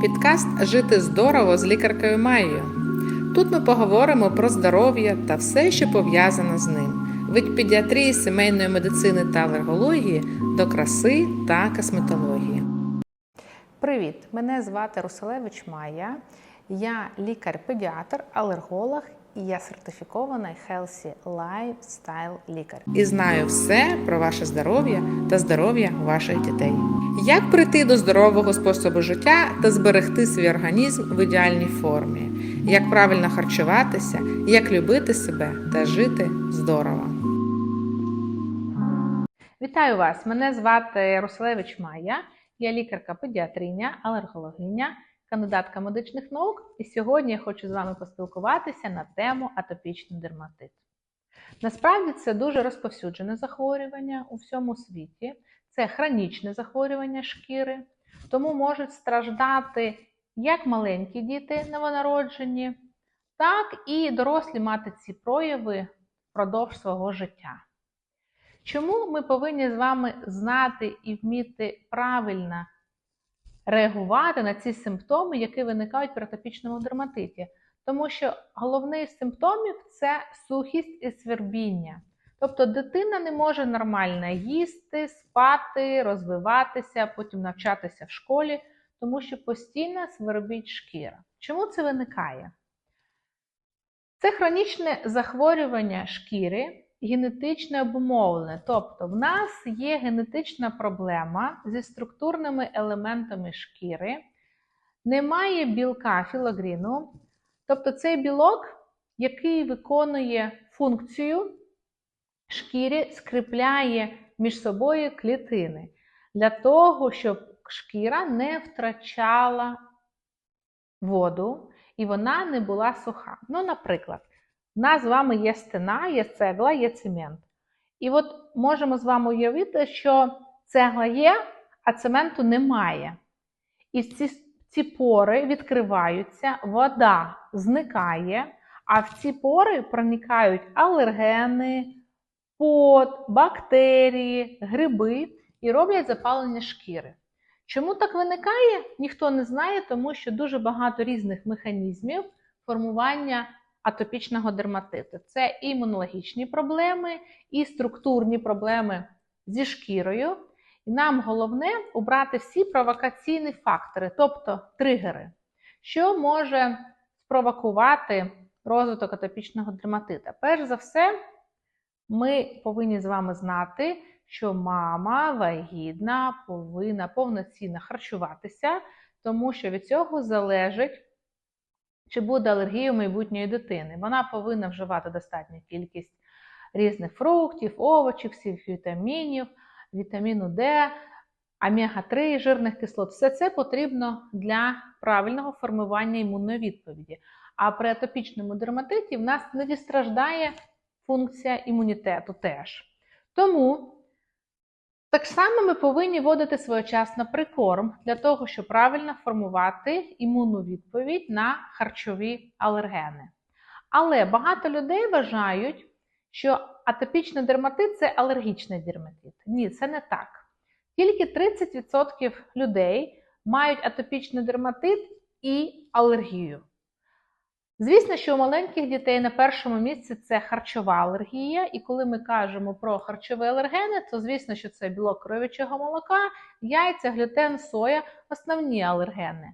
Підкаст Жити здорово з лікаркою Майєю. Тут ми поговоримо про здоров'я та все, що пов'язане з ним. Від педіатрії, сімейної медицини та алергології до краси та косметології. Привіт! Мене звати Руселевич Майя. Я лікар-педіатр, алерголог і я сертифікований Healthy Lifestyle лікар. І знаю все про ваше здоров'я та здоров'я ваших дітей. Як прийти до здорового способу життя та зберегти свій організм в ідеальній формі, як правильно харчуватися, як любити себе та жити здорово. Вітаю вас! Мене звати Руселевич Майя. Я лікарка-педіатриня, алергологиня, кандидатка медичних наук. І сьогодні я хочу з вами поспілкуватися на тему атопічний дерматит. Насправді це дуже розповсюджене захворювання у всьому світі. Це хронічне захворювання шкіри, тому можуть страждати як маленькі діти новонароджені, так і дорослі мати ці прояви впродовж свого життя. Чому ми повинні з вами знати і вміти правильно реагувати на ці симптоми, які виникають при атопічному дерматиті? Тому що головний з симптомів це сухість і свербіння. Тобто дитина не може нормально їсти, спати, розвиватися, потім навчатися в школі, тому що постійно свербить шкіра. Чому це виникає? Це хронічне захворювання шкіри, генетично обумовлене. Тобто, в нас є генетична проблема зі структурними елементами шкіри, немає білка філогріну, тобто цей білок, який виконує функцію шкірі скріпляє між собою клітини для того, щоб шкіра не втрачала воду і вона не була суха. Ну, наприклад, в нас з вами є стена, є цегла, є цемент. І от можемо з вами уявити, що цегла є, а цементу немає. І ці, ці пори відкриваються, вода зникає, а в ці пори проникають алергени пот, бактерії, гриби і роблять запалення шкіри. Чому так виникає, ніхто не знає, тому що дуже багато різних механізмів формування атопічного дерматиту. Це і імунологічні проблеми, і структурні проблеми зі шкірою. І нам головне обрати всі провокаційні фактори, тобто тригери, що може спровокувати розвиток атопічного дерматита. Перш за все, ми повинні з вами знати, що мама вагітна повинна повноцінно харчуватися, тому що від цього залежить, чи буде алергія у майбутньої дитини. Вона повинна вживати достатню кількість різних фруктів, овочів, всіх вітамінів, вітаміну Д, омега-3, жирних кислот. Все це потрібно для правильного формування імунної відповіді. А при атопічному дерматиті в нас не страждає функція імунітету теж. Тому так само ми повинні вводити своєчасно прикорм для того, щоб правильно формувати імунну відповідь на харчові алергени. Але багато людей вважають, що атопічний дерматит це алергічний дерматит. Ні, це не так. Тільки 30% людей мають атопічний дерматит і алергію. Звісно, що у маленьких дітей на першому місці це харчова алергія, і коли ми кажемо про харчові алергени, то звісно, що це білок кров'ячого молока, яйця, глютен, соя основні алергени.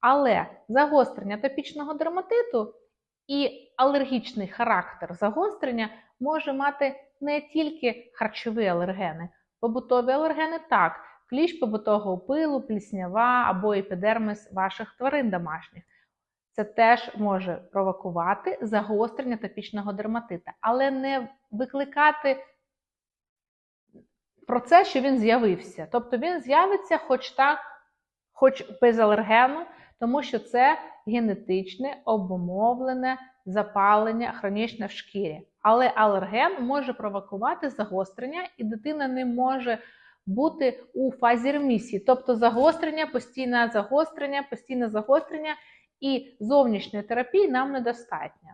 Але загострення топічного дерматиту і алергічний характер загострення може мати не тільки харчові алергени, побутові алергени так, кліщ побутового пилу, пліснява або епідермис ваших тварин домашніх. Це теж може провокувати загострення топічного дерматита, але не викликати процес, що він з'явився. Тобто він з'явиться хоч так, хоч без алергену, тому що це генетичне обумовлене запалення хронічне в шкірі. Але алерген може провокувати загострення, і дитина не може бути у фазі ремісії, тобто загострення, постійне загострення, постійне загострення і зовнішньої терапії нам недостатньо.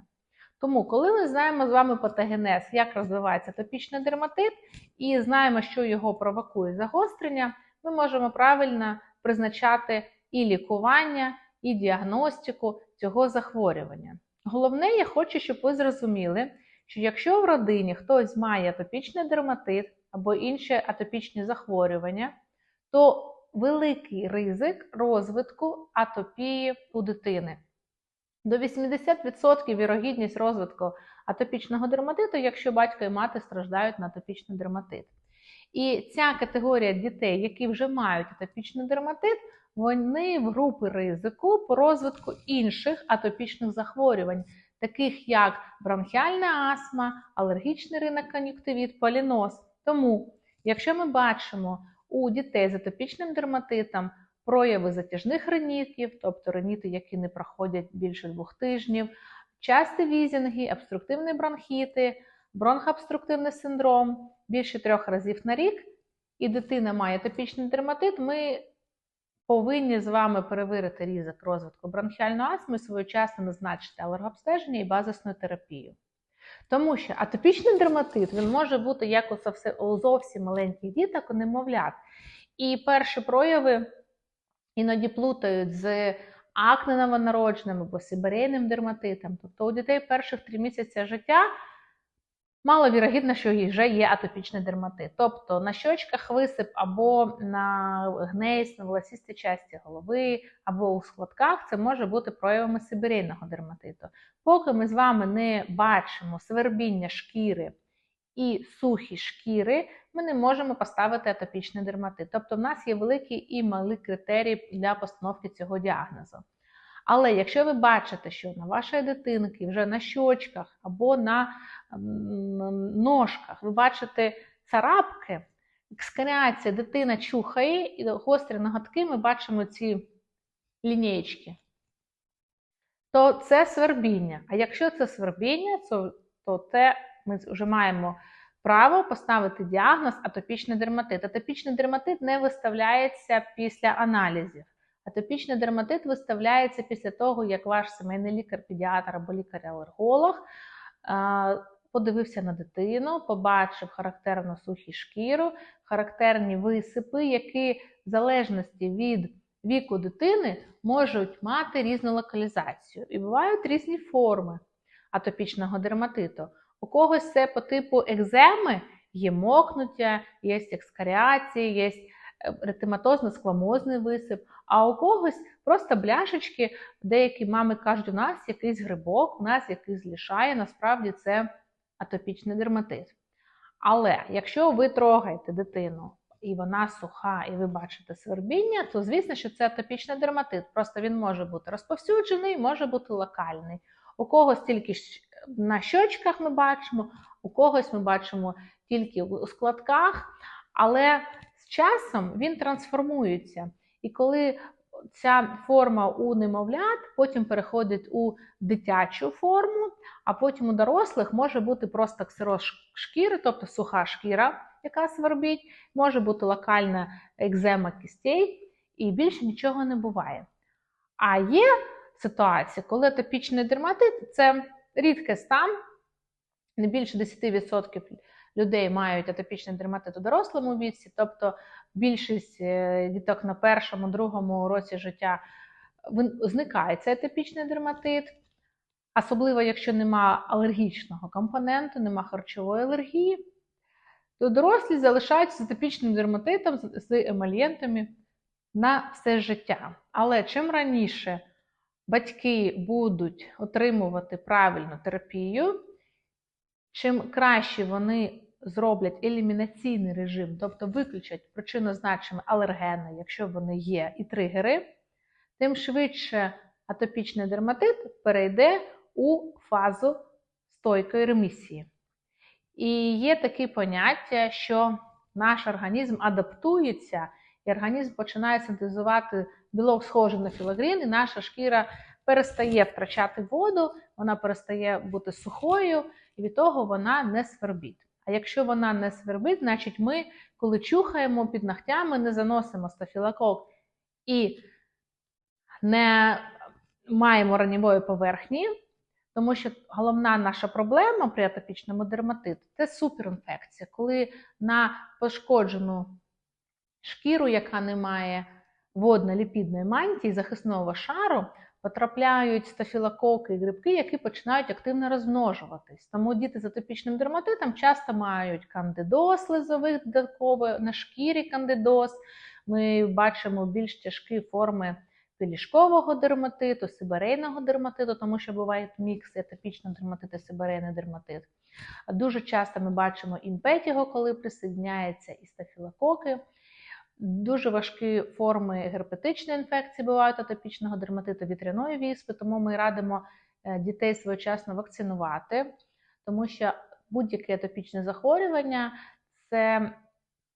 Тому, коли ми знаємо з вами патогенез, як розвивається топічний дерматит, і знаємо, що його провокує загострення, ми можемо правильно призначати і лікування, і діагностику цього захворювання. Головне, я хочу, щоб ви зрозуміли, що якщо в родині хтось має атопічний дерматит або інші атопічні захворювання, то великий ризик розвитку атопії у дитини. До 80% вірогідність розвитку атопічного дерматиту, якщо батько і мати страждають на атопічний дерматит. І ця категорія дітей, які вже мають атопічний дерматит, вони в групи ризику по розвитку інших атопічних захворювань, таких як бронхіальна астма, алергічний ринок кон'юктивіт, поліноз. Тому, якщо ми бачимо у дітей з атопічним дерматитом прояви затяжних ринітів, тобто риніти, які не проходять більше двох тижнів, часті візінги, обструктивні бронхіти, бронхообструктивний синдром більше трьох разів на рік, і дитина має атопічний дерматит, ми повинні з вами перевірити ризик розвитку бронхіальної астми, своєчасно назначити алергообстеження і базисну терапію. Тому що атопічний дерматит він може бути як у зовсім маленьких діток, у немовлят. І перші прояви іноді плутають з акне новонародженим або сибирейним дерматитом. Тобто у дітей перших три місяці життя маловірогідно, що вже є атопічний дерматит. Тобто на щочках висип або на гнейс, на волосистій часті голови, або у складках це може бути проявами сибирейного дерматиту. Поки ми з вами не бачимо свербіння шкіри і сухі шкіри, ми не можемо поставити атопічний дерматит. Тобто, в нас є великий і малий критерій для постановки цього діагнозу. Але якщо ви бачите, що на вашої дитинки вже на щочках або на ножках ви бачите царапки, екскаріація, дитина чухає, і гострі ноготки ми бачимо ці лінієчки, то це свербіння. А якщо це свербіння, то, то це ми вже маємо право поставити діагноз атопічний дерматит. Атопічний дерматит не виставляється після аналізів. Атопічний дерматит виставляється після того, як ваш сімейний лікар-педіатр або лікар-алерголог подивився на дитину, побачив характерну сухі шкіру, характерні висипи, які в залежності від віку дитини можуть мати різну локалізацію. І бувають різні форми атопічного дерматиту. У когось це по типу екземи, є мокнуття, є екскаріації, є ретиматозно-скламозний висип, а у когось просто бляшечки, деякі мами кажуть, у нас якийсь грибок, у нас якийсь лішає, насправді це атопічний дерматит. Але якщо ви трогаєте дитину і вона суха, і ви бачите свербіння, то звісно, що це атопічний дерматит. Просто він може бути розповсюджений, може бути локальний. У когось тільки на щочках ми бачимо, у когось ми бачимо тільки у складках, але з часом він трансформується. І коли ця форма у немовлят потім переходить у дитячу форму, а потім у дорослих може бути просто ксероз шкіри, тобто суха шкіра, яка свербить, може бути локальна екзема кістей, і більше нічого не буває. А є ситуація, коли атопічний дерматит це рідкий стан, не більше 10% людей мають атопічний дерматит у дорослому віці, тобто більшість е, діток на першому, другому році життя зникає цей атопічний дерматит, особливо якщо нема алергічного компоненту, нема харчової алергії, то дорослі залишаються з атопічним дерматитом, з емальєнтами на все життя. Але чим раніше батьки будуть отримувати правильну терапію, чим краще вони зроблять елімінаційний режим, тобто виключать причинозначні алергени, якщо вони є, і тригери, тим швидше атопічний дерматит перейде у фазу стойкої ремісії. І є таке поняття, що наш організм адаптується, і організм починає синтезувати білок, схожий на філогрін, і наша шкіра перестає втрачати воду, вона перестає бути сухою, і від того вона не свербить. А якщо вона не свербить, значить ми, коли чухаємо під ногтями, не заносимо стафілокок і не маємо ранньової поверхні, тому що головна наша проблема при атопічному дерматиту це суперінфекція, коли на пошкоджену шкіру, яка не має водно-ліпідної мантії захисного шару потрапляють стафілококи і грибки, які починають активно розмножуватись. Тому діти з атопічним дерматитом часто мають кандидоз слизових додатково на шкірі кандидоз. Ми бачимо більш тяжкі форми пелішкового дерматиту, сибирейного дерматиту, тому що буває мікс атопічного дерматиту, сибирейний дерматит. Дуже часто ми бачимо імпетіго, коли присоединяється і стафілококи. Дуже важкі форми герпетичної інфекції бувають атопічного дерматиту, вітряної віспи, тому ми радимо е, дітей своєчасно вакцинувати, тому що будь-яке атопічне захворювання це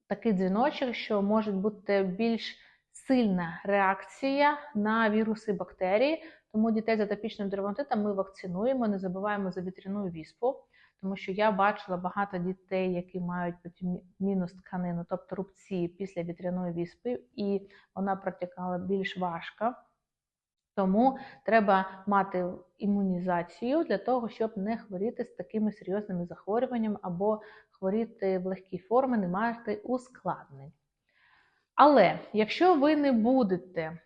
такий дзвіночок, що може бути більш сильна реакція на віруси і бактерії. Тому дітей з атопічним дерматитом ми вакцинуємо, не забуваємо за вітряну віспу. Тому що я бачила багато дітей, які мають мінус тканину, тобто рубці після вітряної віспи, і вона протікала більш важко. Тому треба мати імунізацію для того, щоб не хворіти з такими серйозними захворюваннями або хворіти в легкій формі, не мати ускладнень. Але якщо ви не будете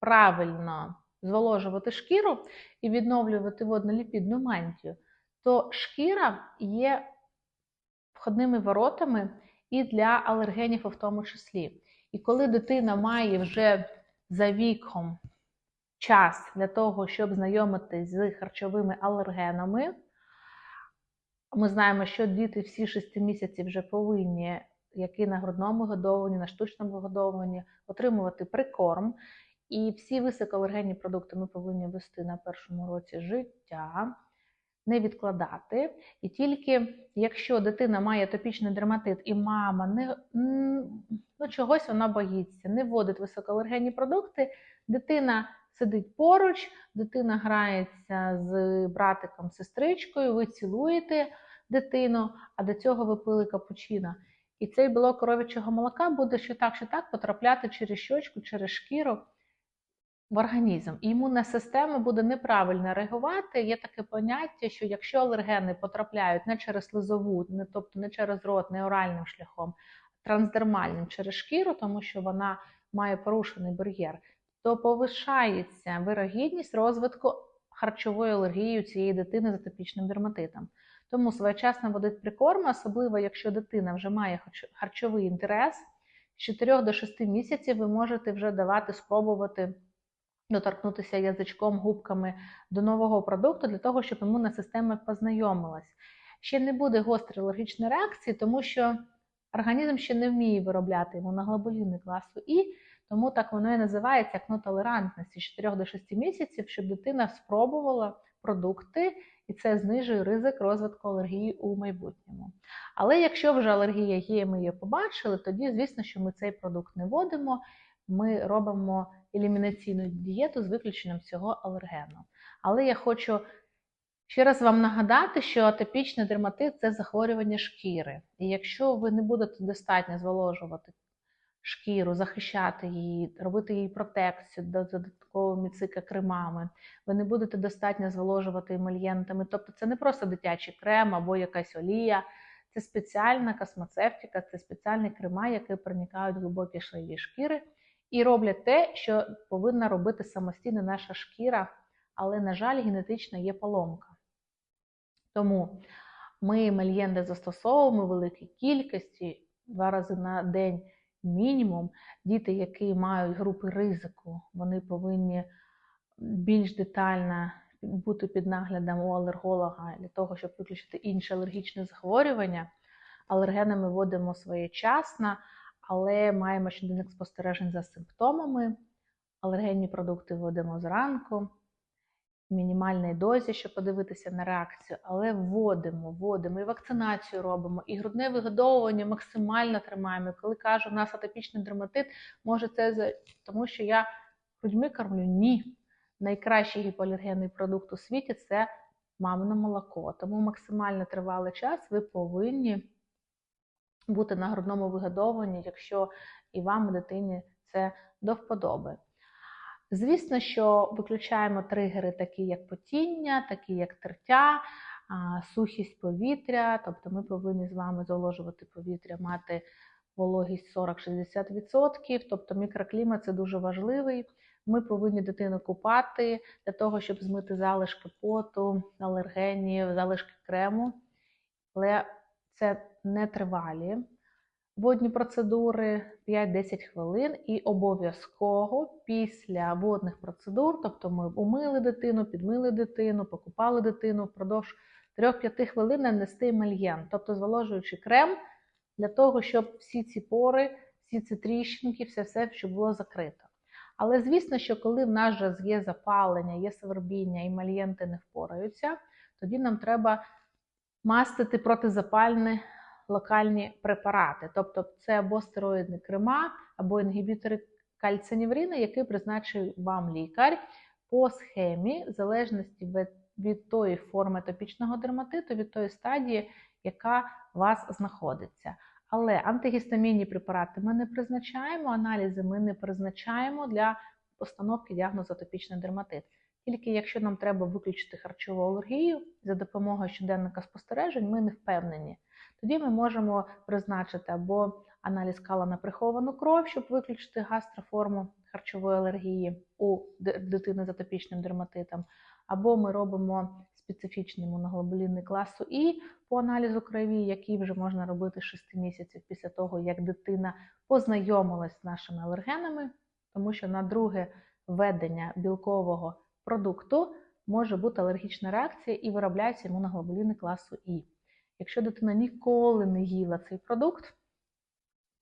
правильно зволожувати шкіру і відновлювати водноліпідну мантію, то шкіра є входними воротами і для алергенів в тому числі. І коли дитина має вже за віком час для того, щоб знайомитись з харчовими алергенами, ми знаємо, що діти всі 6 місяців вже повинні, які на грудному годованні, на штучному годованні, отримувати прикорм. І всі високоалергенні продукти ми повинні вести на першому році життя не відкладати. І тільки якщо дитина має топічний дерматит і мама не ну, чогось вона боїться, не вводить високоалергенні продукти, дитина сидить поруч, дитина грається з братиком, сестричкою, ви цілуєте дитину, а до цього ви пили капучино. І цей білок коров'ячого молока буде що так, що так потрапляти через щочку, через шкіру в організм. І імунна система буде неправильно реагувати. Є таке поняття, що якщо алергени потрапляють не через слизову, не тобто не через рот, не оральним шляхом, трансдермальним через шкіру, тому що вона має порушений бар'єр, то повишається вирогідність розвитку харчової алергії у цієї дитини з атопічним дерматитом. Тому своєчасно водить прикорм, особливо якщо дитина вже має харчовий інтерес, з 4 до 6 місяців ви можете вже давати спробувати доторкнутися язичком, губками до нового продукту для того, щоб імунна система познайомилась. Ще не буде гострої алергічної реакції, тому що організм ще не вміє виробляти імуноглобуліни класу І, тому так воно і називається як ну, толерантності з 4 до 6 місяців, щоб дитина спробувала продукти, і це знижує ризик розвитку алергії у майбутньому. Але якщо вже алергія є, ми її побачили, тоді, звісно, що ми цей продукт не вводимо, ми робимо елімінаційну дієту з виключенням цього алергену. Але я хочу ще раз вам нагадати, що атопічний дерматит це захворювання шкіри. І якщо ви не будете достатньо зволожувати шкіру, захищати її, робити їй протекцію додатковими цикакремами, ви не будете достатньо зволожувати емульєнтами. Тобто це не просто дитячий крем або якась олія. Це спеціальна космоцевтика, це спеціальні крема, які проникають в глибокі шлейві шкіри і роблять те, що повинна робити самостійно наша шкіра, але, на жаль, генетична є поломка. Тому ми мельєнди застосовуємо великій кількості, два рази на день мінімум. Діти, які мають групи ризику, вони повинні більш детально бути під наглядом у алерголога для того, щоб виключити інші алергічні захворювання. Алергени ми вводимо своєчасно але маємо щоденник спостережень за симптомами. Алергенні продукти вводимо зранку, в дозі, щоб подивитися на реакцію, але вводимо, вводимо і вакцинацію робимо, і грудне вигодовування максимально тримаємо. Коли кажу, у нас атопічний дерматит, може це тому, що я грудьми кормлю? Ні. Найкращий гіпоалергенний продукт у світі це мамине молоко. Тому максимально тривалий час ви повинні бути на грудному вигодовуванні, якщо і вам, і дитині це до вподоби. Звісно, що виключаємо тригери, такі як потіння, такі як тертя, сухість повітря, тобто ми повинні з вами заложувати повітря, мати вологість 40-60%, тобто мікроклімат це дуже важливий. Ми повинні дитину купати для того, щоб змити залишки поту, алергенів, залишки крему. Але це не тривалі водні процедури 5-10 хвилин, і обов'язково після водних процедур, тобто ми умили дитину, підмили дитину, покупали дитину впродовж 3-5 хвилин нанести емальєн, тобто зволожуючий крем для того, щоб всі ці пори, всі ці тріщинки, все все щоб було закрито. Але звісно, що коли в нас же є запалення, є свербіння і мальєнти не впораються, тоді нам треба мастити протизапальне локальні препарати, тобто це або стероїдні крема, або інгібітори кальциніврини, які призначив вам лікар по схемі, в залежності від, тої форми топічного дерматиту, від тої стадії, яка у вас знаходиться. Але антигістамінні препарати ми не призначаємо, аналізи ми не призначаємо для постановки діагнозу атопічний дерматит. Тільки якщо нам треба виключити харчову алергію за допомогою щоденника спостережень, ми не впевнені. Тоді ми можемо призначити або аналіз кала на приховану кров, щоб виключити гастроформу харчової алергії у дитини з атопічним дерматитом, або ми робимо специфічний імуноглобулінний класу І по аналізу крові, який вже можна робити 6 місяців після того, як дитина познайомилась з нашими алергенами, тому що на друге введення білкового продукту може бути алергічна реакція і виробляється імуноглобуліни класу І. Якщо дитина ніколи не їла цей продукт,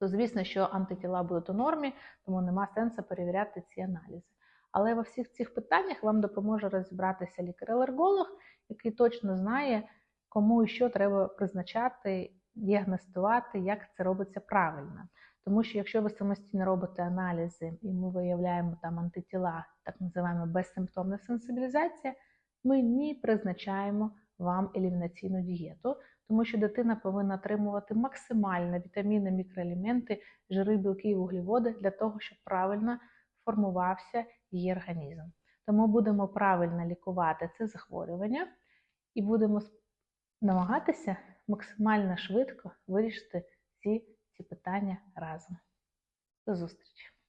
то звісно, що антитіла будуть у нормі, тому нема сенсу перевіряти ці аналізи. Але во всіх цих питаннях вам допоможе розібратися лікар-алерголог, який точно знає, кому і що треба призначати, діагностувати, як це робиться правильно. Тому що якщо ви самостійно робите аналізи і ми виявляємо там антитіла, так називаємо безсимптомна сенсибілізація, ми не призначаємо вам елімінаційну дієту, тому що дитина повинна отримувати максимально вітаміни, мікроелементи, жири, білки і вуглеводи для того, щоб правильно формувався її організм. Тому будемо правильно лікувати це захворювання і будемо намагатися максимально швидко вирішити всі ці питання разом. До зустрічі!